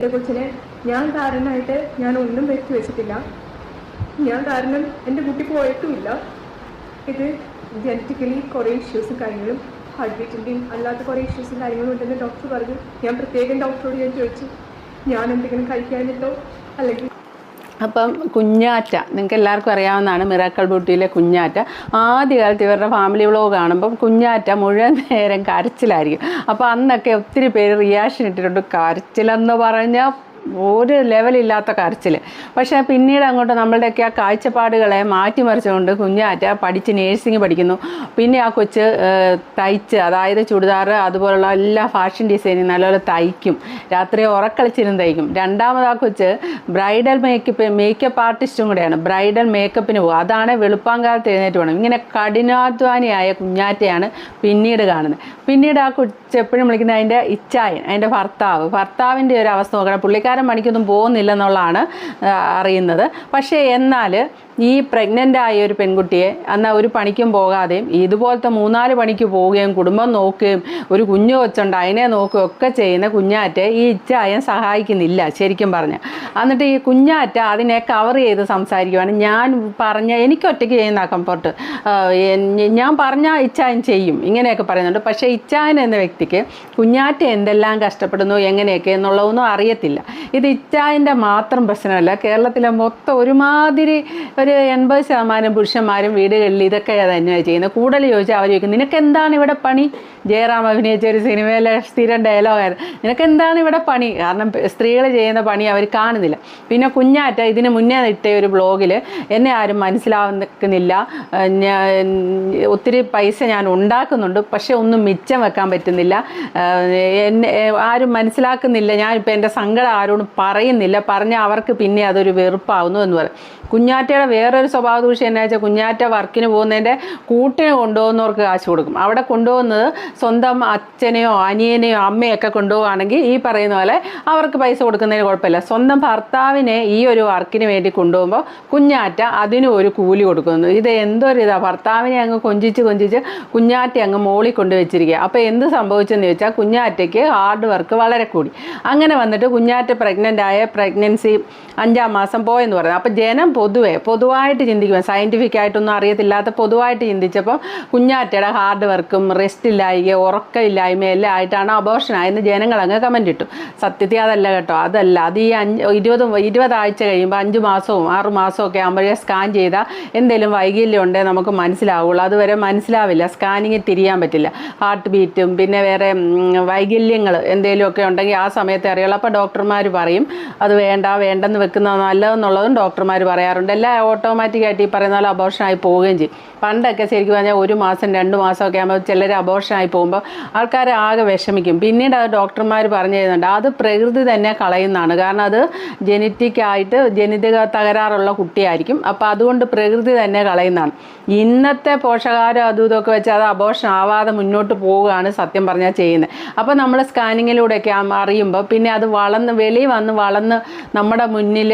എന്റെ കൊച്ചിനെ ഞാൻ കാരണമായിട്ട് ഞാൻ ഒന്നും വരുത്തി വെച്ചിട്ടില്ല. ഞാൻ കാരണം എന്റെ കുട്ടി പോയിട്ടുമില്ല. ഇത് ജനറ്റിക്കലി കുറേ ഇഷ്യൂസും കാര്യങ്ങളും ഹാർട്ട് ബീറ്റിന്റെയും അല്ലാത്ത കുറേ ഇഷ്യൂസും കാര്യങ്ങളും ഉണ്ടെന്ന് ഡോക്ടർ പറഞ്ഞു. ഞാൻ പ്രത്യേകം ഡോക്ടറോട് ഞാൻ ചോദിച്ചു. ഞാൻ എന്തെങ്കിലും കഴിക്കാനിട്ടോ? അല്ലെങ്കിൽ അപ്പം കുഞ്ഞാറ്റ നിങ്ങൾക്ക് എല്ലാവർക്കും അറിയാവുന്നതാണ് മിറാക്കൾ ബ്യൂട്ടിയിലെ കുഞ്ഞാറ്റ. ആദ്യകാലത്ത് ഇവരുടെ ഫാമിലി വ്ളോഗ് കാണുമ്പം കുഞ്ഞാറ്റ മുഴുവൻ നേരം കരച്ചിലായിരിക്കും. അപ്പോൾ അന്നൊക്കെ ഒത്തിരി പേര് റിയാക്ഷൻ ഇട്ടിട്ടുണ്ട്. കരച്ചിലെന്ന് പറഞ്ഞാൽ ഒരു ലെവലില്ലാത്ത കരച്ചിൽ പക്ഷേ പിന്നീട് അങ്ങോട്ട് നമ്മളുടെയൊക്കെ ആ കാഴ്ചപ്പാടുകളെ മാറ്റിമറിച്ചുകൊണ്ട് കുഞ്ഞാറ്റ പഠിച്ച് നേഴ്സിംഗ് പഠിക്കുന്നു. പിന്നെ ആ കൊച്ച് തയ്ച്ച് അതായത് ചുടിദാർ അതുപോലുള്ള എല്ലാ ഫാഷൻ ഡിസൈനിങ് നല്ലപോലെ തയ്ക്കും. രാത്രി ഉറക്കളിച്ചിരുന്ന് തയ്ക്കും. രണ്ടാമത് ആ കൊച്ച് ബ്രൈഡൽ മേക്കപ്പ് മേക്കപ്പ് ആർട്ടിസ്റ്റും കൂടെയാണ്. ബ്രൈഡൽ മേക്കപ്പിന് പോകും അതാണ് വെളുപ്പാങ്കാലത്ത് എഴുന്നേറ്റ് പോകണം ഇങ്ങനെ കഠിനാധ്വാനിയായ കുഞ്ഞാറ്റയാണ് പിന്നീട് കാണുന്നത്. പിന്നീട് ആ കൊച്ച് എപ്പോഴും വിളിക്കുന്നത് അതിന്റെ ഇച്ചായൻ അതിന്റെ ഭർത്താവ്. ഭർത്താവിന്റെ ഒരു അവസ്ഥ നോക്കണം. പുള്ളിക്കാരൻ പണിക്കൊന്നും പോകുന്നില്ലെന്നുള്ളതാണ് അറിയുന്നത്. പക്ഷേ എന്നാൽ ഈ പ്രഗ്നന്റ് ആയ ഒരു പെൺകുട്ടിയെ എന്നാൽ ഒരു പണിക്കും പോകാതെയും ഇതുപോലത്തെ മൂന്നാൽ പണിക്ക് പോവുകയും കുടുംബം നോക്കുകയും ഒരു കുഞ്ഞു കൊച്ചുണ്ട് അതിനെ നോക്കുകയും ഒക്കെ ചെയ്യുന്ന കുഞ്ഞാറ്റെ ഈ ഇച്ചായൻ സഹായിക്കുന്നില്ല ശരിക്കും പറഞ്ഞ്. എന്നിട്ട് ഈ കുഞ്ഞാറ്റ അതിനെ കവർ ചെയ്ത് സംസാരിക്കുവാണ് ഞാൻ പറഞ്ഞ എനിക്ക് ഒറ്റയ്ക്ക് ചെയ്യുന്ന കംഫർട്ട് ഞാൻ പറഞ്ഞ ഇച്ചായൻ ചെയ്യും ഇങ്ങനെയൊക്കെ പറയുന്നുണ്ട്. പക്ഷേ ഇച്ചായൻ എന്ന വ്യക്തിക്ക് കുഞ്ഞാറ്റ എന്തെല്ലാം കഷ്ടപ്പെടുന്നു എങ്ങനെയൊക്കെ എന്നുള്ളതൊന്നും അറിയത്തില്ല. ഇത് ഇച്ചായന്റെ മാത്രം പ്രശ്നമല്ല. കേരളത്തിലെ മൊത്തം ഒരുമാതിരി ഒരു എൺപത് ശതമാനം പുരുഷന്മാരും വീടുകളിൽ ഇതൊക്കെ തന്നെയാണ് ചെയ്യുന്നത്. കൂടുതൽ ചോദിച്ചാൽ അവർ ചോദിക്കും നിനക്ക് എന്താണ് ഇവിടെ പണി? ജയറാം അഭിനയിച്ച ഒരു സിനിമയിലെ സ്ഥിരം ഡയലോഗായിരുന്നു നിനക്ക് എന്താണ് ഇവിടെ പണി? കാരണം സ്ത്രീകൾ ചെയ്യുന്ന പണി അവർ കാണുന്നില്ല. പിന്നെ കുഞ്ഞാറ്റ ഇതിന് മുന്നേ ഇട്ട ഒരു ബ്ലോഗിൽ എന്നെ ആരും മനസ്സിലാവുന്നില്ല. ഒത്തിരി പൈസ ഞാൻ ഉണ്ടാക്കുന്നുണ്ട്. പക്ഷേ ഒന്നും മിച്ചം വെക്കാൻ പറ്റുന്നില്ല. എന്നെ ആരും മനസ്സിലാക്കുന്നില്ല. ഞാനിപ്പോൾ എന്റെ സങ്കടം ആരോടും പറയുന്നില്ല. പറഞ്ഞാൽ അവർക്ക് പിന്നെ അതൊരു വെറുപ്പാവുന്നു എന്ന് പറയും. കുഞ്ഞാറ്റയുടെ വേറൊരു സ്വഭാവ ദൂഷ്യം എന്നാ വെച്ചാൽ കുഞ്ഞാറ്റ വർക്കിന് പോകുന്നതിന്റെ കൂട്ടിന് കൊണ്ടുപോകുന്നവർക്ക് കാശ് കൊടുക്കും. അവിടെ കൊണ്ടുപോകുന്നത് സ്വന്തം അച്ഛനെയോ അനിയനെയോ അമ്മയൊക്കെ കൊണ്ടുപോവുകയാണെങ്കിൽ ഈ പറയുന്ന പോലെ അവർക്ക് പൈസ കൊടുക്കുന്നതിന് കുഴപ്പമില്ല. സ്വന്തം ഭർത്താവിനെ ഈ ഒരു വർക്കിന് വേണ്ടി കൊണ്ടുപോകുമ്പോൾ കുഞ്ഞാറ്റ അതിനും ഒരു കൂലി കൊടുക്കുന്നു. ഇത് എന്തൊരു ഭർത്താവിനെ അങ്ങ് കൊഞ്ചിച്ച് കൊഞ്ചിച്ച് കുഞ്ഞാറ്റ അങ്ങ് മോളി കൊണ്ട് വെച്ചിരിക്കുക അപ്പോൾ എന്ത് സംഭവിച്ചെന്ന് ചോദിച്ചാൽ കുഞ്ഞാറ്റയ്ക്ക് ഹാർഡ് വർക്ക് വളരെ കൂടി. അങ്ങനെ വന്നിട്ട് കുഞ്ഞാറ്റ പ്രഗ്നന്റ് ആയ പ്രഗ്നൻസി അഞ്ചാം മാസം പോയെന്ന് പറയുന്നത്. അപ്പോൾ ജനം പൊതുവേ പൊതുവായിട്ട് ചിന്തിക്കുമ്പോൾ സയന്റിഫിക് ആയിട്ടൊന്നും അറിയത്തില്ലാത്ത പൊതുവായിട്ട് ചിന്തിച്ചപ്പോൾ കുഞ്ഞാറ്റയുടെ ഹാർഡ് വർക്കും റെസ്റ്റ് ഇല്ലായ്ക ഉറക്കമില്ലായ്മ എല്ലാം ആയിട്ടാണ് അബോർഷനായെന്ന് ജനങ്ങൾ അങ്ങ് കമന്റ് ഇട്ടു. സത്യത്തിൽ അതല്ല കേട്ടോ. അതല്ല അത് ഈ അഞ്ച് ഇരുപത് ഇരുപതാഴ്ച കഴിയുമ്പോൾ അഞ്ച് മാസവും ആറ് മാസവും ഒക്കെ ആകുമ്പോഴേ സ്കാൻ ചെയ്താൽ എന്തെങ്കിലും വൈകല്യം ഉണ്ടേ നമുക്ക് മനസ്സിലാവുള്ളൂ. അതുവരെ മനസ്സിലാവില്ല. സ്കാനിങ്ങിൽ തിരിയാൻ പറ്റില്ല. ഹാർട്ട് ബീറ്റും പിന്നെ വേറെ വൈകല്യങ്ങൾ എന്തെങ്കിലുമൊക്കെ ഉണ്ടെങ്കിൽ ആ സമയത്ത് അറിയുള്ളൂ. അപ്പോൾ ഡോക്ടർമാർ പറയും അത് വേണ്ട വേണ്ടെന്ന് വെക്കുന്ന നല്ലതെന്നുള്ളതും ഡോക്ടർമാർ പറയാറുണ്ട്. എല്ലാം ഓട്ടോമാറ്റിക്കായിട്ട് ഈ പറയുന്ന പോലെ അബോർഷനായി പോവുകയും ചെയ്യും. പണ്ടൊക്കെ ശരിക്കും പറഞ്ഞാൽ ഒരു മാസം രണ്ട് മാസമൊക്കെ ആകുമ്പോൾ ചിലർ അബോർഷനായി പോകുമ്പോൾ ആൾക്കാർ ആകെ വിഷമിക്കും. പിന്നീട് അത് ഡോക്ടർമാർ പറഞ്ഞു തരുന്നുണ്ട്. അത് പ്രകൃതി തന്നെ കളയുന്നതാണ്. കാരണം അത് ജനറ്റിക്കായിട്ട് ജനിതക തകരാറുള്ള കുട്ടിയായിരിക്കും. അപ്പോൾ അതുകൊണ്ട് പ്രകൃതി തന്നെ കളയുന്നതാണ്. ഇന്നത്തെ പോഷകാഹാരം അതും ഇതൊക്കെ വെച്ച് അത് അബോർഷൻ ആവാതെ മുന്നോട്ട് പോവുകയാണ് സത്യം പറഞ്ഞാൽ ചെയ്യുന്നത്. അപ്പോൾ നമ്മൾ സ്കാനിങ്ങിലൂടെയൊക്കെ അറിയുമ്പോൾ പിന്നെ അത് വളർന്ന് വെളി വന്ന് വളർന്ന് നമ്മുടെ മുന്നിൽ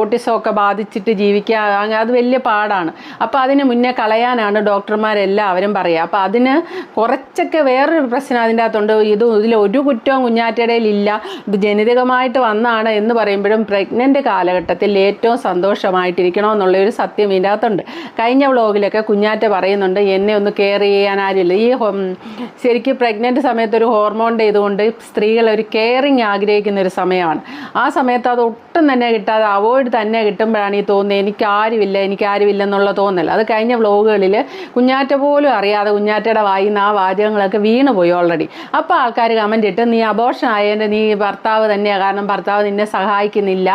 ഓട്ടിസമൊക്കെ ബാധിച്ചിട്ട് ജീവിക്കുക അത് വലിയ പാടാണ്. അപ്പോൾ അതിന് മുന്നേ കളയാനാണ് ഡോക്ടർമാരെല്ലാവരും പറയുക. അപ്പോൾ അതിന് കുറച്ചൊക്കെ വേറൊരു പ്രശ്നം അതിന്റെ അകത്തുണ്ട് ഇത് ഇതിൽ ഒരു കുറ്റവും കുഞ്ഞാറ്റയുടെ ഇല്ല ഇത് ജനിതകമായിട്ട് വന്നാണ് എന്ന് പറയുമ്പോഴും പ്രഗ്നന്റ് കാലഘട്ടത്തിൽ ഏറ്റവും സന്തോഷമായിട്ടിരിക്കണമെന്നുള്ള ഒരു സത്യം ഇതിന്റെ അകത്തുണ്ട് കഴിഞ്ഞ വ്ളോഗിലൊക്കെ കുഞ്ഞാറ്റ പറയുന്നുണ്ട് എന്നെ ഒന്ന് കെയർ ചെയ്യാൻ ആരുമില്ല. ഈ ശരിക്കും പ്രഗ്നന്റ് സമയത്ത് ഒരു ഹോർമോണിന്റെ ഇതുകൊണ്ട് സ്ത്രീകൾ ഒരു കെയറിങ് ആഗ്രഹിക്കുന്ന ഒരു സമയമാണ്. ആ സമയത്ത് അത് ഒട്ടും തന്നെ കിട്ടാതെ അവോയ്ഡ് തന്നെ കിട്ടുമ്പോഴാണ് ഈ തോന്നുന്നത് എനിക്ക് ആരുമില്ല എനിക്ക് ആരുമില്ല എന്നുള്ള തോന്നൽ അത് കഴിഞ്ഞ വ്ളോഗുകളിൽ കുഞ്ഞാറ്റ പോലും അറിയാതെ കുഞ്ഞാറ്റയുടെ വായി ആ വാചകങ്ങളൊക്കെ വീണുപോയി ഓൾറെഡി അപ്പോൾ ആൾക്കാർ കമന്റ് ഇട്ട് നീ അബോർഷൻ ആയതിന്റെ നീ ഭർത്താവ് തന്നെയാണ് കാരണം ഭർത്താവ് നിന്നെ സഹായിക്കുന്നില്ല.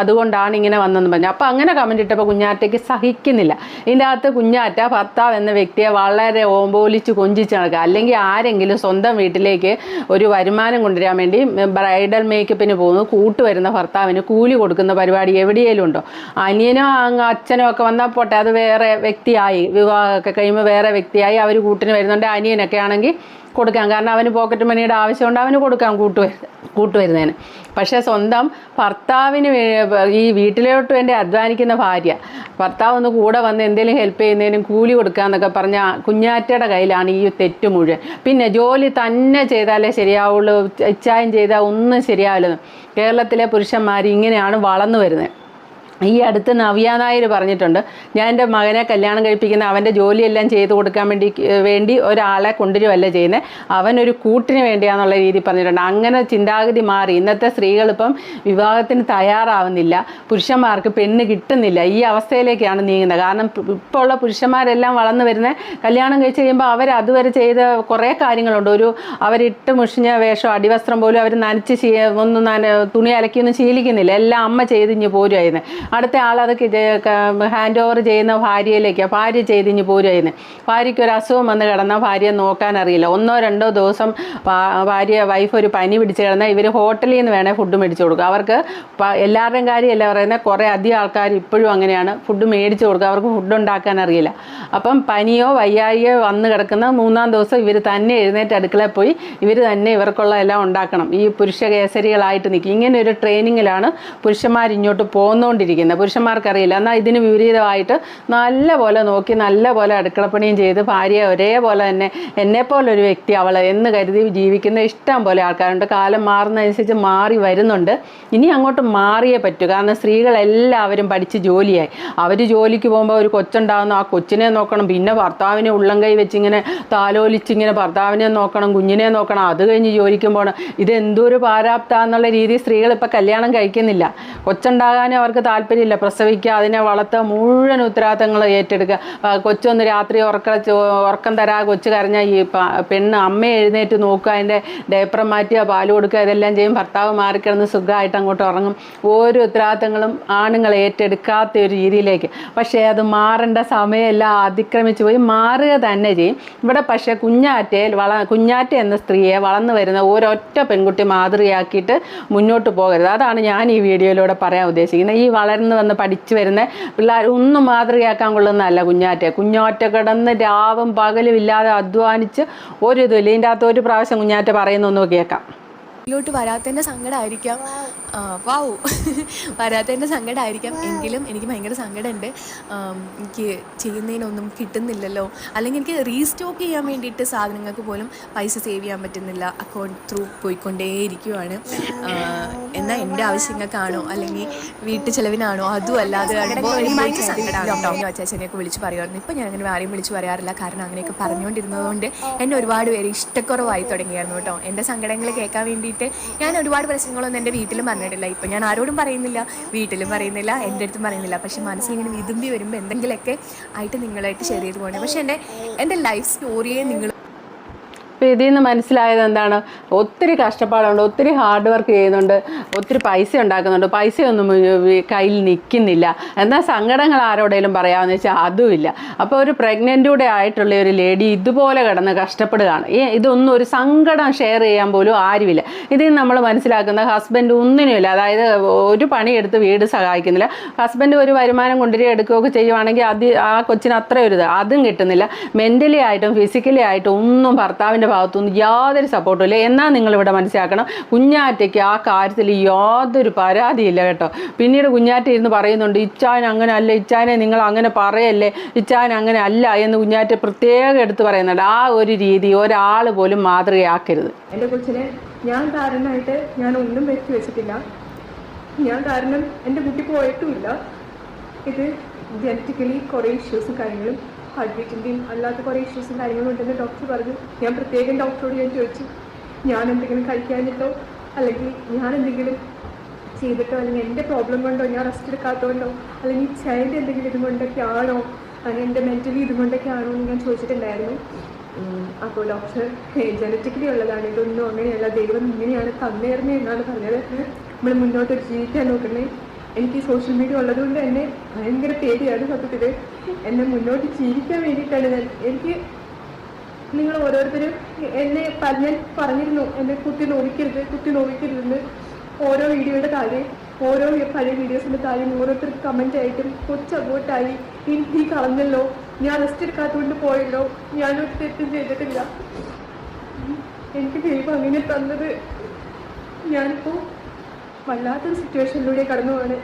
അതുകൊണ്ടാണ് ഇങ്ങനെ വന്നതെന്ന് പറഞ്ഞു. അപ്പോൾ അങ്ങനെ കമന്റ് ഇട്ടപ്പോൾ കുഞ്ഞാറ്റയ്ക്ക് സഹിക്കുന്നില്ല. ഇതിന്റെ അകത്ത് കുഞ്ഞാറ്റ ഭർത്താവ് എന്ന വ്യക്തിയെ വളരെ ഓമ്പോലിച്ച് കൊഞ്ചിച്ച് നടക്കുക. അല്ലെങ്കിൽ ആരെങ്കിലും സ്വന്തം വീട്ടിലേക്ക് ഒരു വരുമാനം കൊണ്ടുവരാൻ വേണ്ടി ബ്രൈഡൽ മേക്കപ്പിന് പോകുന്നു കൂട്ടുവരുന്ന ഭർത്താവിന് കൂലി കൊടുക്കുന്ന പരിപാടി എവിടെയെങ്കിലും ഉണ്ടോ അനിയനോ അച്ഛനോ ഒക്കെ വന്നാൽ പോട്ടെ അത് വേറെ വ്യക്തിയായി. വിവാഹമൊക്കെ കഴിയുമ്പോൾ വേറെ വ്യക്തിയായി അവർ കൂട്ടിന് വരുന്നുണ്ട്. അനിയനൊക്കെ ആണെങ്കിൽ കൊടുക്കാം. കാരണം അവന് പോക്കറ്റ് മണിയുടെ ആവശ്യമുണ്ട് അവന് കൊടുക്കാം കൂട്ടു കൂട്ടുവരുന്നതിന്. പക്ഷേ സ്വന്തം ഭർത്താവിന് ഈ വീട്ടിലോട്ട് വേണ്ടി അധ്വാനിക്കുന്ന ഭാര്യ ഭർത്താവ് ഒന്ന് കൂടെ വന്ന് എന്തെങ്കിലും ഹെൽപ്പ് ചെയ്യുന്നതിനും കൂലി കൊടുക്കാന്നൊക്കെ പറഞ്ഞ കുഞ്ഞാറ്റയുടെ കയ്യിലാണ് ഈ തെറ്റ് മുഴുവൻ. പിന്നെ ജോലി തന്നെ ചെയ്താലേ ശരിയാവുള്ളൂ ഇച്ചായം ചെയ്താൽ ഒന്നും ശരിയാവില്ലെന്ന്. കേരളത്തിലെ പുരുഷന്മാർ ഇങ്ങനെയാണ് വളർന്നു വരുന്നത്. ഈ അടുത്ത് നവ്യ നായർ പറഞ്ഞിട്ടുണ്ട് ഞാൻ എന്റെ മകനെ കല്യാണം കഴിപ്പിക്കുന്ന അവന്റെ ജോലിയെല്ലാം ചെയ്തു കൊടുക്കാൻ വേണ്ടി വേണ്ടി ഒരാളെ കൊണ്ടുവരുമല്ല ചെയ്യുന്നത് അവനൊരു കൂട്ടിന് വേണ്ടിയാന്നുള്ള രീതി പറഞ്ഞിട്ടുണ്ട്. അങ്ങനെ ചിന്താഗതി മാറി. ഇന്നത്തെ സ്ത്രീകളിപ്പം വിവാഹത്തിന് തയ്യാറാവുന്നില്ല. പുരുഷന്മാർക്ക് പെണ്ണ് കിട്ടുന്നില്ല. ഈ അവസ്ഥയിലേക്കാണ് നീങ്ങുന്നത്. കാരണം ഇപ്പോൾ ഉള്ള പുരുഷന്മാരെല്ലാം വളർന്നു വരുന്ന കല്യാണം കഴിച്ച് കഴിയുമ്പോൾ അവർ അതുവരെ ചെയ്ത കുറേ കാര്യങ്ങളുണ്ട്. ഒരു അവരിട്ട് മുഷിഞ്ഞ വേഷം അടിവസ്ത്രം പോലും അവർ നനച്ച് ഒന്നും നന തുണി അലക്കിയൊന്നും ശീലിക്കുന്നില്ല. എല്ലാം അമ്മ ചെയ്തിഞ്ഞ് പോരുമായിരുന്നു അടുത്ത ആൾ അത് ഹാൻഡ് ഓവർ ചെയ്യുന്ന ഭാര്യയിലേക്ക് ഭാര്യ ചെയ്തിഞ്ഞ് പോരുമായിരുന്നു ഭാര്യയ്ക്ക് ഒരു അസുഖം വന്ന് കിടന്നാൽ ഭാര്യയെ നോക്കാൻ അറിയില്ല. ഒന്നോ രണ്ടോ ദിവസം ഭാര്യ വൈഫ് ഒരു പനി പിടിച്ച് കിടന്നാൽ ഇവർ ഹോട്ടലിൽ നിന്ന് വേണേൽ ഫുഡ് മേടിച്ച് കൊടുക്കുക അവർക്ക് എല്ലാവരുടെയും കാര്യമല്ല പറയുന്നത് കുറേ അധികം ആൾക്കാർ ഇപ്പോഴും അങ്ങനെയാണ്. ഫുഡ് മേടിച്ച് കൊടുക്കുക അവർക്ക് ഫുഡ് ഉണ്ടാക്കാൻ അറിയില്ല. അപ്പം പനിയോ വയ്യായിയോ വന്ന് കിടക്കുന്ന മൂന്നാം ദിവസം ഇവർ തന്നെ എഴുന്നേറ്റ് അടുക്കളയിൽ പോയി ഇവർ തന്നെ ഇവർക്കുള്ള എല്ലാം ഉണ്ടാക്കണം. ഈ പുരുഷ കേസരികളായിട്ട് നിൽക്കും. ഇങ്ങനെ ഒരു ട്രെയിനിങ്ങിലാണ് പുരുഷന്മാർ ഇങ്ങോട്ട് പോന്നുകൊണ്ടിരിക്കുന്നത് പുരുഷന്മാർക്കറിയില്ല. എന്നാൽ ഇതിന് വിപരീതമായിട്ട് നല്ല പോലെ നോക്കി നല്ല പോലെ അടുക്കളപ്പണിയും ചെയ്ത് ഭാര്യ ഒരേപോലെ തന്നെ എന്നെപ്പോലെ ഒരു വ്യക്തി അവൾ എന്ന് കരുതി ജീവിക്കുന്ന ഇഷ്ടം പോലെ ആൾക്കാരുണ്ട്. കാലം മാറുന്നതനുസരിച്ച് മാറി വരുന്നുണ്ട്. ഇനി അങ്ങോട്ട് മാറിയേ പറ്റൂ. കാരണം സ്ത്രീകളെല്ലാവരും പഠിച്ച് ജോലിയായി. അവർ ജോലിക്ക് പോകുമ്പോൾ ഒരു കൊച്ചുണ്ടാകുന്നു ആ കൊച്ചിനെ നോക്കണം. പിന്നെ ഭർത്താവിനെ ഉള്ളം കൈ വെച്ചിങ്ങനെ താലോലിച്ചിങ്ങനെ ഭർത്താവിനെ നോക്കണം കുഞ്ഞിനെ നോക്കണം. അത് കഴിഞ്ഞ് ജോലിക്കും പോകണം ഇത് എന്തോരു പാരാപ്ത എന്നുള്ള രീതി സ്ത്രീകൾ ഇപ്പം കല്യാണം കഴിക്കുന്നില്ല. കൊച്ചുണ്ടാകാനും അവർക്ക് താല്പര്യമില്ല. പ്രസവിക്കുക അതിനെ വളർത്തുക മുഴുവൻ ഉത്തരവാദിത്തങ്ങൾ ഏറ്റെടുക്കുക. കൊച്ചൊന്ന് രാത്രി ഉറക്ക ഉറക്കം തരാ കൊച്ചു കരഞ്ഞാൽ ഈ പെണ്ണ് അമ്മ എഴുന്നേറ്റ് നോക്കുക അതിന്റെ ഡേപ്പറം മാറ്റുക പാൽ കൊടുക്കുക ഇതെല്ലാം ചെയ്യും. ഭർത്താവ് മാറിക്കിടന്ന് സുഖമായിട്ട് അങ്ങോട്ട് ഉറങ്ങും. ഓരോ ഉത്തരവാദിത്തങ്ങളും ആണുങ്ങൾ ഏറ്റെടുക്കാത്ത ഒരു രീതിയിലേക്ക്. പക്ഷേ അത് മാറേണ്ട സമയമെല്ലാം അതിക്രമിച്ചു പോയി മാറുക തന്നെ ചെയ്യും. ഇവിടെ പക്ഷേ കുഞ്ഞാറ്റയിൽ വള കുഞ്ഞാറ്റ എന്ന സ്ത്രീയെ വളർന്നു വരുന്ന ഒരൊറ്റ പെൺകുട്ടി മാതൃകയാക്കിയിട്ട് മുന്നോട്ട് പോകരുത്. അതാണ് ഞാൻ ഈ വീഡിയോയിലൂടെ പറയാൻ ഉദ്ദേശിക്കുന്നത്. ഈ വളർന്നു വന്ന് പഠിച്ചു വരുന്ന പിള്ളേർ ഒന്നും മാതൃകയാക്കാൻ കൊള്ളുന്നതല്ല കുഞ്ഞാറ്റ. കുഞ്ഞാറ്റ കിടന്ന് രാവും പകലും ഇല്ലാതെ അധ്വാനിച്ച് ഒരു ഇതില്ല ഇതിന്റെ അകത്ത് ഒരു പ്രാവശ്യം കുഞ്ഞാറ്റ പറയുന്നൊന്നും കേൾക്കാം ഇതിലോട്ട് വരാത്തതിന്റെ സങ്കടമായിരിക്കാം വാവു വരാത്തതിന്റെ സങ്കടമായിരിക്കാം എങ്കിലും എനിക്ക് ഭയങ്കര സങ്കടമുണ്ട്. എനിക്ക് ചെയ്യുന്നതിനൊന്നും കിട്ടുന്നില്ലല്ലോ. അല്ലെങ്കിൽ എനിക്ക് റീസ്റ്റോക്ക് ചെയ്യാൻ വേണ്ടിയിട്ട് സാധനങ്ങൾക്ക് പോലും പൈസ സേവ് ചെയ്യാൻ പറ്റുന്നില്ല. അക്കൗണ്ട് ത്രൂ പോയിക്കൊണ്ടേയിരിക്കുവാണ്. എന്നാൽ എന്റെ ആവശ്യങ്ങൾക്കാണോ? അല്ലെങ്കിൽ വീട്ടു ചെലവിനാണോ? അതും അല്ലാതെ ഭയങ്കര സങ്കടമാണ് അച്ചാച്ചനെയൊക്കെ വിളിച്ച് പറയുമായിരുന്നു. ഇപ്പം ഞാൻ അങ്ങനെ ആരെയും വിളിച്ച് പറയാറില്ല. കാരണം അങ്ങനെയൊക്കെ പറഞ്ഞുകൊണ്ടിരുന്നതുകൊണ്ട് എന്നെ ഒരുപാട് പേര് ഇഷ്ടക്കുറവായി തുടങ്ങിയായിരുന്നു കേട്ടോ. എന്റെ സങ്കടങ്ങൾ കേൾക്കാൻ വേണ്ടിയിട്ട് ഞാൻ ഒരുപാട് പ്രശ്നങ്ങളൊന്നും എന്റെ വീട്ടിലും പറഞ്ഞിട്ടില്ല. ഇപ്പം ഞാൻ ആരോടും പറയുന്നില്ല വീട്ടിലും പറയുന്നില്ല എന്റെ അടുത്തും പറയുന്നില്ല. പക്ഷേ മനസ്സിലിങ്ങനെ വിതുമ്പി വരുമ്പോൾ എന്തെങ്കിലുമൊക്കെ ആയിട്ട് നിങ്ങളായിട്ട് ഷെയർ ചെയ്ത് പോകണം. പക്ഷേ എന്റെ എന്റെ ലൈഫ് സ്റ്റോറിയെ നിങ്ങൾ അപ്പോൾ ഇതിൽ നിന്ന് മനസ്സിലായത് എന്താണ്? ഒത്തിരി കഷ്ടപ്പാടുണ്ട് ഒത്തിരി ഹാർഡ് വർക്ക് ചെയ്യുന്നുണ്ട് ഒത്തിരി പൈസ ഉണ്ടാക്കുന്നുണ്ട്. പൈസയൊന്നും കയ്യിൽ നിൽക്കുന്നില്ല. എന്നാൽ സങ്കടങ്ങൾ ആരോടെങ്കിലും പറയാമെന്ന് വെച്ചാൽ അതുമില്ല. അപ്പോൾ ഒരു പ്രഗ്നന്റൂടെ ആയിട്ടുള്ള ഒരു ലേഡി ഇതുപോലെ കിടന്ന് കഷ്ടപ്പെടുകയാണ്. ഇതൊന്നും ഒരു സങ്കടം ഷെയർ ചെയ്യാൻ പോലും ആരുമില്ല. ഇതിൽ നമ്മൾ മനസ്സിലാക്കുന്ന ഹസ്ബൻഡ് ഒന്നിനുമില്ല. അതായത് ഒരു പണിയെടുത്ത് വീട് സഹായിക്കുന്നില്ല. ഹസ്ബൻഡ് ഒരു വരുമാനം കൊണ്ടുവരിക എടുക്കുകയൊക്കെ ചെയ്യുവാണെങ്കിൽ അത് ആ കൊച്ചിന് അത്ര ഒരു ഇത് അതും കിട്ടുന്നില്ല. മെന്റലി ആയിട്ടും ഫിസിക്കലി ആയിട്ടും ഒന്നും ഭർത്താവിന്റെ ഭാഗത്തുനിന്ന് യാതൊരു സപ്പോർട്ടും ഇല്ല. എന്നാൽ നിങ്ങളിവിടെ മനസ്സിലാക്കണം? കുഞ്ഞാറ്റയ്ക്ക് ആ കാര്യത്തിൽ യാതൊരു പരാതിയില്ല കേട്ടോ. പിന്നീട് കുഞ്ഞാറ്റ ഇരുന്ന് പറയുന്നുണ്ട് ഇച്ചാൻ അങ്ങനെ അല്ല ഇച്ചാനെ നിങ്ങൾ അങ്ങനെ പറയല്ലേ? ഇച്ചാൻ അങ്ങനെ അല്ല എന്ന് കുഞ്ഞാറ്റ പ്രത്യേകം എടുത്ത് പറയുന്നുണ്ട്. ആ ഒരു രീതി ഒരാൾ പോലും മാതൃകയാക്കരുത്. എന്റെ കൊച്ചിനെ ഞാൻ കാരണമായിട്ട് ഞാൻ ഒന്നും വെച്ചു വെച്ചിട്ടില്ല. ഞാൻ കാരണം എന്റെ കുട്ടി പോയിട്ടുമില്ല. ഇത് ജനറ്റിക്കലി കുറേ ഇഷ്യൂസും കാര്യങ്ങളും ഹാർട്ട് ബീറ്റിന്റെയും അല്ലാത്ത കുറേ ഇഷ്യൂസും കാര്യങ്ങളും ഉണ്ടെന്ന് ഡോക്ടർ പറഞ്ഞു. ഞാൻ പ്രത്യേകം ഡോക്ടറോട് ഞാൻ ചോദിച്ചു ഞാൻ എന്തെങ്കിലും കഴിക്കാനിട്ടോ അല്ലെങ്കിൽ ഞാൻ എന്തെങ്കിലും ചെയ്തിട്ടോ? അല്ലെങ്കിൽ എന്റെ പ്രോബ്ലം കൊണ്ടോ? ഞാൻ റെസ്റ്റ് എടുക്കാത്തതുകൊണ്ടോ അല്ലെങ്കിൽ ചൈൽഡ് എന്തെങ്കിലും ഇതുകൊണ്ടൊക്കെ ആണോ? അല്ലെങ്കിൽ എന്റെ മെന്റലി ഇതുകൊണ്ടൊക്കെ ആണോ എന്ന് ഞാൻ ചോദിച്ചിട്ടുണ്ടായിരുന്നു. അപ്പോൾ ഡോക്ടർ ജനറ്റിക്കലി ഉള്ളതാണ്. ഇതൊന്നും അങ്ങനെയല്ല. ദൈവം ഇങ്ങനെയാണ് തന്നേർന്നേ എന്നാണ് പറഞ്ഞത്. നമ്മൾ മുന്നോട്ട് ജീവിക്കാൻ നോക്കണേ. എനിക്ക് സോഷ്യൽ മീഡിയ ഉള്ളതുകൊണ്ട് തന്നെ ഭയങ്കര പേടിയാണ് സത്യത്തിൽ എന്നെ മുന്നോട്ട് ജീവിക്കാൻ വേണ്ടിയിട്ടാണ് ഞാൻ. എനിക്ക് നിങ്ങൾ ഓരോരുത്തരും എന്നെ ഞാൻ പറഞ്ഞിരുന്നു എന്നെ കുത്തി നോവിക്കരുത് കുത്തി നോവിക്കരുതെന്ന്. ഓരോ വീഡിയോയുടെ താഴെ ഓരോ പഴയ വീഡിയോസിന്റെ താഴെ ഓരോരുത്തർ കമന്റ് ആയിട്ടും കൊച്ചങ്ങോട്ടായി നീ കളഞ്ഞല്ലോ. ഞാൻ റെസ്റ്റ് എടുക്കാത്തതുകൊണ്ട് പോയല്ലോ. ഞാനൊരു തെറ്റും ചെയ്തിട്ടില്ല. എനിക്ക് ദൈവം അങ്ങനെ തന്നത്. ഞാനിപ്പോൾ വല്ലാത്തൊരു സിറ്റുവേഷനിലൂടെ കടന്നു പോവാണ്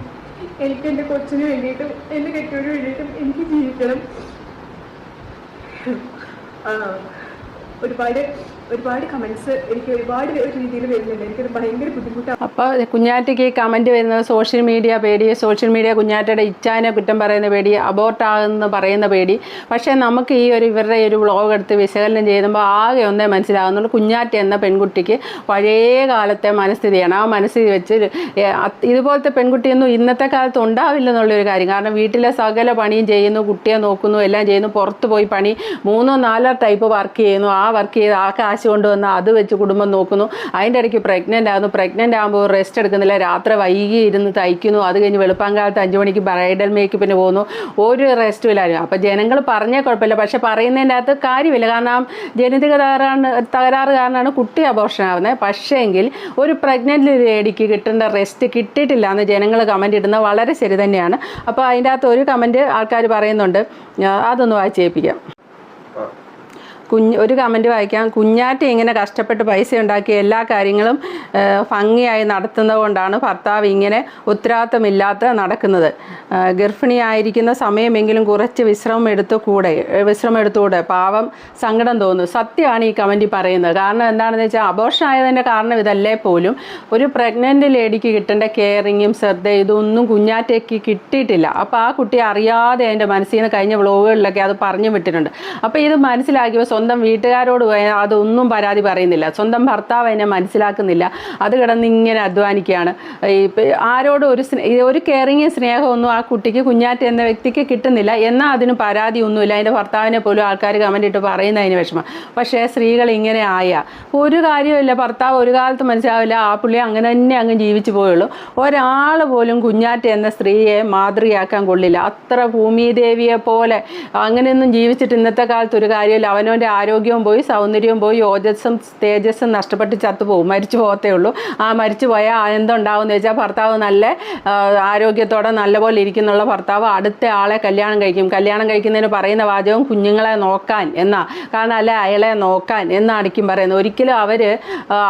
എനിക്ക് എന്റെ കൊച്ചിന് വേണ്ടിയിട്ടും എന്റെ കെട്ടിയോട് വേണ്ടിയിട്ടും എനിക്ക് ജീവിക്കണം. ഒരുപാട് ഒരുപാട് കമൻസ് എനിക്ക് ഒരുപാട് രീതിയിൽ വരുന്നുണ്ട്. എനിക്കത് ഭയങ്കര ബുദ്ധിമുട്ടാണ് അപ്പോൾ കുഞ്ഞാറ്റയ്ക്ക് ഈ കമന്റ് വരുന്നത് സോഷ്യൽ മീഡിയ പേടി സോഷ്യൽ മീഡിയ കുഞ്ഞാറ്റയുടെ ഇച്ഛാനെ കുറ്റം പറയുന്ന പേടി അബോർട്ടാകുന്ന പറയുന്ന പേടി. പക്ഷേ നമുക്ക് ഈ ഒരു ഇവരുടെ ഒരു വ്ളോഗ് എടുത്ത് വിശകലനം ചെയ്യുമ്പോൾ ആകെ ഒന്നേ മനസ്സിലാകുന്നുള്ളൂ കുഞ്ഞാറ്റ എന്ന പെൺകുട്ടിക്ക് പഴയ കാലത്തെ മനസ്ഥിതിയാണ്. ആ മനസ്ഥിതി വെച്ച് ഇതുപോലത്തെ പെൺകുട്ടിയൊന്നും ഇന്നത്തെ കാലത്ത് ഉണ്ടാവില്ലെന്നുള്ളൊരു കാര്യം. കാരണം വീട്ടിലെ സകല പണിയും ചെയ്യുന്നു കുട്ടിയെ നോക്കുന്നു എല്ലാം ചെയ്യുന്നു പുറത്ത് പോയി പണി മൂന്നോ നാലോ ടൈപ്പ് വർക്ക് ചെയ്യുന്നു. ആ വർക്ക് ചെയ്ത് ആ കാശ് കൊണ്ടുവന്ന് അത് വെച്ച് കുടുംബം നോക്കുന്നു. അതിന്റെ ഇടയ്ക്ക് പ്രഗ്നന്റ് ആകുന്നു. പ്രഗ്നന്റ് ആകുമ്പോൾ റെസ്റ്റ് എടുക്കുന്നില്ല. രാത്രി വൈകി ഇരുന്ന് തയ്ക്കുന്നു. അത് കഴിഞ്ഞ് വെളുപ്പാങ്കാലത്ത് അഞ്ച് മണിക്ക് ബ്രൈഡൽ മേക്കപ്പിന് പോകുന്നു. ഒരു റെസ്റ്റും ഇല്ലായിരുന്നു അപ്പോൾ ജനങ്ങൾ പറഞ്ഞേ കുഴപ്പമില്ല. പക്ഷേ പറയുന്നതിന്റെ അകത്ത് കാര്യമില്ല. കാരണം ജനിതക തകരാണ് തകരാറ് കാരണമാണ് കുട്ടി അബോർഷൻ ആവുന്നത് പക്ഷേങ്കിൽ ഒരു പ്രഗ്നന്റ് ലേഡിക്ക് കിട്ടേണ്ട റെസ്റ്റ് കിട്ടിയിട്ടില്ല എന്ന് ജനങ്ങൾ കമന്റ് ഇടുന്നത് വളരെ ശരി തന്നെയാണ്. അപ്പോൾ അതിന്റെ അകത്ത് ഒരു കമന്റ് ആൾക്കാർ പറയുന്നുണ്ട്. അതൊന്ന് വായിച്ച് കേൾപ്പിക്കാം. കുഞ്ഞ് ഒരു കമന്റ് വായിക്കാം. കുഞ്ഞാറ്റ ഇങ്ങനെ കഷ്ടപ്പെട്ട് പൈസ ഉണ്ടാക്കി എല്ലാ കാര്യങ്ങളും ഭംഗിയായി നടത്തുന്നത് കൊണ്ടാണ് ഭർത്താവ് ഇങ്ങനെ ഉത്തരവാദിത്തമില്ലാത്ത നടക്കുന്നത്. ഗർഭിണിയായിരിക്കുന്ന സമയമെങ്കിലും കുറച്ച് വിശ്രമം എടുത്തു കൂടെ വിശ്രമം എടുത്തുകൂടെ. പാവം സങ്കടം തോന്നുന്നു. സത്യമാണ് ഈ കമന്റ് പറയുന്നത്. കാരണം എന്താണെന്ന് വെച്ചാൽ അബോർഷൻ കാരണം ഇതല്ലേ പോലും. ഒരു പ്രഗ്നന്റ് ലേഡിക്ക് കിട്ടേണ്ട കെയറിങ്ങും ശ്രദ്ധ ഇതൊന്നും കുഞ്ഞാറ്റയ്ക്ക് കിട്ടിയിട്ടില്ല. അപ്പോൾ ആ കുട്ടി അറിയാതെ എന്റെ മനസ്സിൽ നിന്ന് കഴിഞ്ഞ വ്ളോഗുകളിലൊക്കെ അത് പറഞ്ഞു വിട്ടിട്ടുണ്ട്. അപ്പോൾ ഇത് മനസ്സിലാക്കിയപ്പോൾ സ്വന്തം വീട്ടുകാരോട് അതൊന്നും പരാതി പറയുന്നില്ല. സ്വന്തം ഭർത്താവ് എന്നെ മനസ്സിലാക്കുന്നില്ല. അത് കിടന്ന് ഇങ്ങനെ അധ്വാനിക്കുകയാണ്. ആരോട് ഒരു ഒരു കെയറിങ് സ്നേഹമൊന്നും ആ കുട്ടിക്ക് കുഞ്ഞാറ്റ എന്ന വ്യക്തിക്ക് കിട്ടുന്നില്ല. എന്നാൽ അതിന് പരാതി ഒന്നുമില്ല അതിന്റെ ഭർത്താവിനെ പോലും ആൾക്കാർ കമന്റ് ഇട്ട് പറയുന്നതിന് വിഷമം. പക്ഷേ സ്ത്രീകൾ ഇങ്ങനെ ആയ. ഒരു കാര്യമില്ല ഭർത്താവ് ഒരു കാലത്ത് മനസ്സിലാവില്ല. ആ പുള്ളി അങ്ങനെ തന്നെ അങ്ങ് ജീവിച്ചു പോയുള്ളൂ. ഒരാൾ പോലും കുഞ്ഞാറ്റ എന്ന സ്ത്രീയെ മാതൃകയാക്കാൻ കൊള്ളില്ല. അത്ര ഭൂമിദേവിയെ പോലെ അങ്ങനെയൊന്നും ജീവിച്ചിട്ട് ഇന്നത്തെ കാലത്ത് ഒരു കാര്യമില്ല അവനവന്റെ ആരോഗ്യവും പോയി സൗന്ദര്യവും പോയി ഓജസ്സും തേജസ്സും നഷ്ടപ്പെട്ട് ചത്തുപോകും മരിച്ചു പോകത്തേ ഉള്ളൂ. ആ മരിച്ചു പോയാൽ എന്തുണ്ടാവും വെച്ചാൽ ഭർത്താവ് നല്ല ആരോഗ്യത്തോടെ നല്ലപോലെ ഇരിക്കുന്നുള്ള ഭർത്താവ് അടുത്ത ആളെ കല്യാണം കഴിക്കും. കല്യാണം കഴിക്കുന്നതിന് പറയുന്ന വാചകം കുഞ്ഞുങ്ങളെ നോക്കാൻ എന്നാ. കാരണം അല്ലെ അയാളെ നോക്കാൻ എന്നാണിക്കും പറയുന്നത്. ഒരിക്കലും അവർ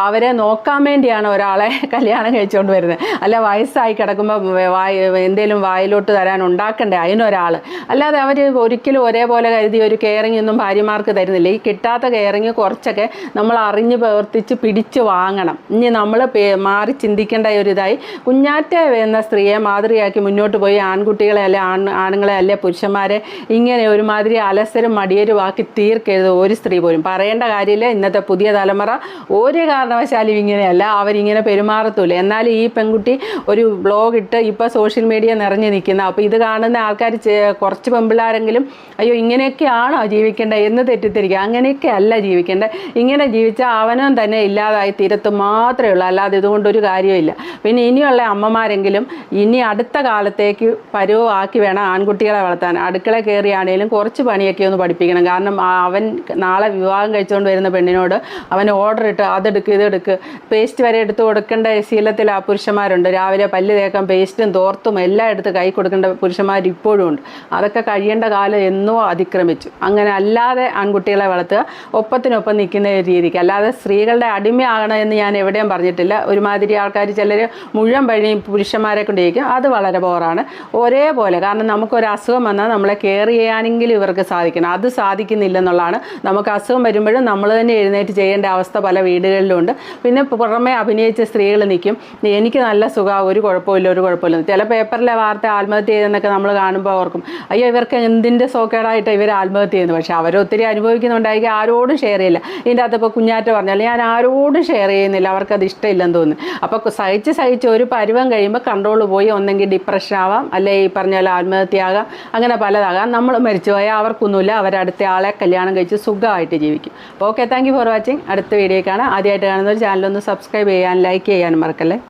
അവരെ നോക്കാൻ വേണ്ടിയാണ് ഒരാളെ കല്യാണം കഴിച്ചുകൊണ്ട് വരുന്നത്. അല്ല വയസ്സായി കിടക്കുമ്പോൾ വായ എന്തേലും വായിലോട്ട് തരാൻ ഉണ്ടാക്കണ്ടേ അതിനൊരാൾ അല്ലാതെ അവർ ഒരിക്കലും ഒരേപോലെ കരുതി ഒരു കെയറിംഗ് ഒന്നും ഭാര്യമാർക്ക് തരുന്നില്ല. ഈ കിട്ടാത്ത കെയറിങ് കുറച്ചൊക്കെ നമ്മൾ അറിഞ്ഞ് പ്രവർത്തിച്ച് പിടിച്ച് വാങ്ങണം. ഇനി നമ്മൾ മാറി ചിന്തിക്കേണ്ട ഒരു ഇതായി. കുഞ്ഞാറ്റ എന്ന സ്ത്രീയെ മാതൃകയാക്കി മുന്നോട്ട് പോയി ആൺകുട്ടികളെ അല്ലെ ആൺ ആണുങ്ങളെ അല്ലെ പുരുഷന്മാരെ ഇങ്ങനെ ഒരുമാതിരി അലസരും മടിയരുമാക്കി തീർക്കരുത് ഒരു സ്ത്രീ പോലും. പറയേണ്ട കാര്യമില്ല. ഇന്നത്തെ പുതിയ തലമുറ ഒരു കാരണവശാലും ഇങ്ങനെയല്ല. അവരിങ്ങനെ പെരുമാറത്തുമില്ല. എന്നാൽ ഈ പെൺകുട്ടി ഒരു ബ്ലോഗ് ഇട്ട് ഇപ്പോൾ സോഷ്യൽ മീഡിയ നിറഞ്ഞു നിൽക്കുന്ന അപ്പോൾ ഇത് കാണുന്ന ആൾക്കാർ കുറച്ച് പെമ്പിള്ളാരെങ്കിലും അയ്യോ ഇങ്ങനെയൊക്കെയാണോ ജീവിക്കേണ്ടത് എന്ന് തെറ്റിദ്ധരിക്കുക അങ്ങനെയൊക്കെ അല്ല ജീവിക്കേണ്ടത്. ഇങ്ങനെ ജീവിച്ചാൽ അവനും തന്നെ ഇല്ലാതായി തീരത്ത് മാത്രമേ ഉള്ളൂ. അല്ലാതെ ഇതുകൊണ്ട് ഒരു കാര്യമില്ല പിന്നെ ഇനിയുള്ള അമ്മമാരെങ്കിലും ഇനി അടുത്ത കാലത്തേക്ക് പരുവമാക്കി വേണം ആൺകുട്ടികളെ വളർത്താൻ. അടുക്കള കയറിയാണേലും കുറച്ച് പണിയൊക്കെ ഒന്ന് പഠിപ്പിക്കണം. കാരണം അവൻ നാളെ വിവാഹം കഴിച്ചുകൊണ്ട് വരുന്ന പെണ്ണിനോട് അവൻ ഓർഡർ ഇട്ട് അതെടുക്ക് ഇതെടുക്ക്. പേസ്റ്റ് വരെ എടുത്ത് കൊടുക്കേണ്ട ശീലത്തിൽ ആ പുരുഷന്മാരുണ്ട്. രാവിലെ പല്ല് തേക്കാൻ പേസ്റ്റും തോർത്തും എല്ലാം എടുത്ത് കൈ കൊടുക്കേണ്ട പുരുഷന്മാർ ഇപ്പോഴും ഉണ്ട്. അതൊക്കെ കഴിയേണ്ട കാലം എന്നോ അതിക്രമിച്ചു. അങ്ങനെ അല്ലാതെ ആൺകുട്ടികളെ വളർത്തുക ഒപ്പത്തിനൊപ്പം നിൽക്കുന്ന രീതിക്ക്. അല്ലാതെ സ്ത്രീകളുടെ അടിമയാകണമെന്ന് ഞാൻ എവിടെയും പറഞ്ഞിട്ടില്ല. ഒരുമാതിരി ആൾക്കാർ ചിലർ മുഴുവൻ പഴി പുരുഷന്മാരെ കൊണ്ടിരിക്കും. അത് വളരെ ബോറാണ്. ഒരേപോലെ. കാരണം നമുക്കൊരു അസുഖം വന്നാൽ നമ്മളെ കെയർ ചെയ്യാനെങ്കിലും ഇവർക്ക് സാധിക്കണം. അത് സാധിക്കുന്നില്ലെന്നുള്ളതാണ്. നമുക്ക് അസുഖം വരുമ്പോഴും നമ്മൾ തന്നെ എഴുന്നേറ്റ് ചെയ്യേണ്ട അവസ്ഥ പല വീടുകളിലുണ്ട്. പിന്നെ പുറമെ അഭിനയിച്ച സ്ത്രീകൾ നിൽക്കും. എനിക്ക് നല്ല സുഖം ഒരു കുഴപ്പമില്ല ഒരു കുഴപ്പമില്ല. ചില പേപ്പറിലെ വാർത്ത ആത്മഹത്യ ചെയ്തെന്നൊക്കെ നമ്മൾ കാണുമ്പോൾ ഓർക്കും. അയ്യോ ഇവർക്ക് എന്തിന്റെ സോക്കേടായിട്ട് ഇവർ ആത്മഹത്യ ചെയ്യുന്നു പക്ഷേ അവരൊത്തിരി അനുഭവിക്കുന്നുണ്ടായിരിക്കും. ആരോടും ഷെയർ ചെയ്യില്ല. ഇതിന്റെ അകത്ത് ഇപ്പോൾ കുഞ്ഞാറ്റ പറഞ്ഞാൽ ഞാൻ ആരോടും ഷെയർ ചെയ്യുന്നില്ല. അവർക്കത് ഇഷ്ടമില്ലെന്ന് തോന്നുന്നു. അപ്പോൾ സഹിച്ച് സഹിച്ച് ഒരു പരുവം കഴിയുമ്പോൾ കൺട്രോൾ പോയി ഒന്നെങ്കിൽ ഡിപ്രഷൻ ആവാം അല്ലെ ഈ പറഞ്ഞ പോലെ ആത്മഹത്യയാകാം അങ്ങനെ പലതാകാം. നമ്മൾ മരിച്ചു പോയാൽ അവർക്കൊന്നുമില്ല അവരടുത്ത ആളെ കല്യാണം കഴിച്ച് സുഖമായിട്ട് ജീവിക്കും. ഓക്കെ താങ്ക് ഫോർ വാച്ചിങ് അടുത്ത വീഡിയോ കാണാം. ആദ്യമായിട്ട് കാണുന്ന ഒരു ചാനലൊന്ന് സബ്സ്ക്രൈബ് ചെയ്യാൻ ലൈക്ക് ചെയ്യാനും മറക്കല്ലേ?